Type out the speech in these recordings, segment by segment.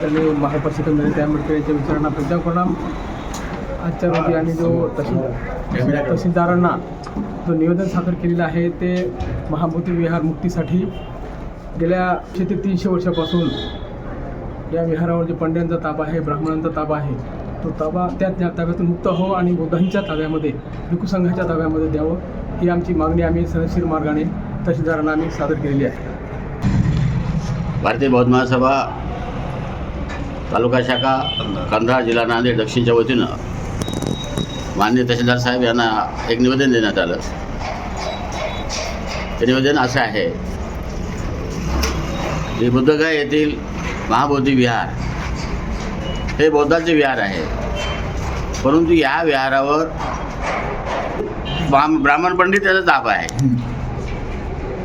त्यांनी महापरिषद नरेंद्र आंबेडकर विचारांना प्रचार आजच्या रोजी आणि जो तहसील तहसीलदारांना जो निवेदन सादर केलेलं आहे ते महाबोधी विहार मुक्तीसाठी गेल्या एकशे ते तीनशे वर्षापासून या विहारावर जे पंड्यांचा ताबा आहे ब्राह्मणांचा ताबा आहे तो ताबा त्या त्या ताब्यातून मुक्त हो आणि बौद्धांच्या ताब्यामध्ये भिक्खू संघाच्या ताब्यामध्ये द्यावं ही आमची मागणी आम्ही सनशीर मार्गाने तहसीलदारांना आम्ही सादर केलेली आहे. भारतीय बौद्ध महासभा तालुका शाखा कंधार जिल्हा नांदेड दक्षिणच्या वतीनं माननीय तहसीलदार साहेब यांना एक निवेदन देण्यात आलं. ते निवेदन असं आहे की बुद्धगया येथील महाबोधी विहार हे बौद्धांचे विहार आहे. परंतु या विहारावर ब्राह्म- ब्राह्मण पंडित याचा ताप आहे.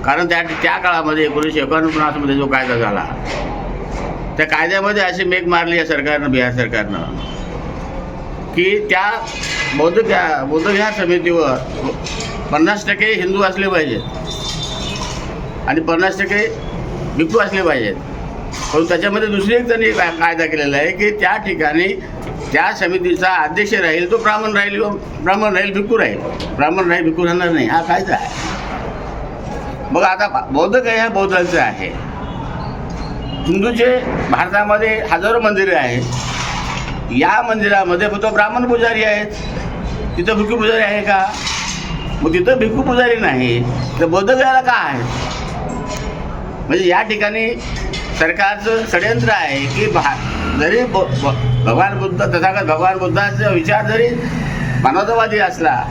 कारण त्या त्या काळामध्ये एकोणीसशे एकोणपन्नासमध्ये जो कायदा झाला त्या कायद्यामध्ये अशी मेक मारली आहे सरकारनं बिहार सरकारनं. की त्या बौद्ध बौद्धविहार समितीवर पन्नास टक्के हिंदू असले पाहिजेत. आणि पन्नास टक्के भिक्खू असले पाहिजेत. पण त्याच्यामध्ये दुसरी एक त्यांनी कायदा केलेला आहे की त्या ठिकाणी त्या समितीचा अध्यक्ष राहील तो ब्राह्मण राहील ब्राह्मण राहील भिक्खू राहील. ब्राह्मण राहील भिक्खू राहणार नाही. हा कायदा आहे. मग आता बौद्ध काय ह्या बौद्धांचं आहे. हिंदूचे भारतामध्ये हजारो मंदिरे आहेत. या मंदिरामध्ये फक्त ब्राह्मण पुजारी आहेत. तिथं भिक्खू पुजारी आहे का? मग तिथं भिक्खू पुजारी नाही तर बौद्ध गयाला का आहे म्हणजे या ठिकाणी सरकारचं षडयंत्र आहे की भा जरी ब- भगवान बुद्ध तथागत भगवान बुद्धाचा विचार जरी मानवतावादी असला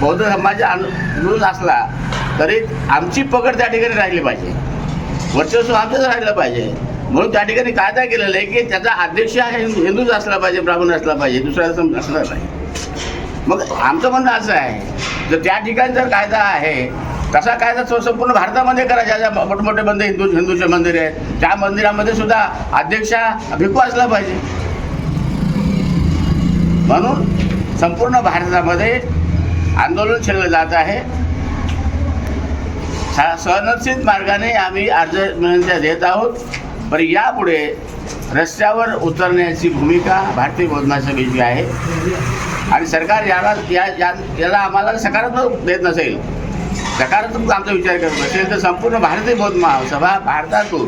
बौद्ध धर्माचा अनुरूप असला तरी आमची पकड त्या ठिकाणी राहिली पाहिजे. वर्चस्व आमचंच राहिलं पाहिजे. म्हणून त्या ठिकाणी कायदा केलेला आहे की त्याचा अध्यक्ष हा हिंदू हिंदूच असला पाहिजे ब्राह्मण असला पाहिजे दुसरा असं असणार पाहिजे. मग आमचं म्हणणं असं आहे जर त्या ठिकाणी जर कायदा आहे तसा कायदा तो संपूर्ण भारतामध्ये करा ज्या ज्या मोठमोठे मंदिर हिंदू हिंदूचे मंदिर आहेत त्या मंदिरामध्ये सुद्धा अध्यक्ष भिकू असला पाहिजे. म्हणून संपूर्ण भारतामध्ये आंदोलन छेडलं जात आहे. सा- मार्गाने आम्ही अर्ज विनंत्या देत आहोत. पण यापुढे रस्त्यावर उतरण्याची भूमिका भारतीय बौद्ध सभेची आहे. आणि सरकार याला या याला आम्हाला सकारात्मक देत नसेल सकारात्मक आमचा विचार करत नसेल तर संपूर्ण भारतीय बौद्ध महासभा भारतातून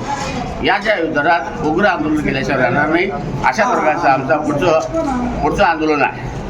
याच्या विरोधात उग्र आंदोलन केल्याशिवाय राहणार नाही. अशा प्रकारचं आमचा पुढचं पुढचं आंदोलन आहे.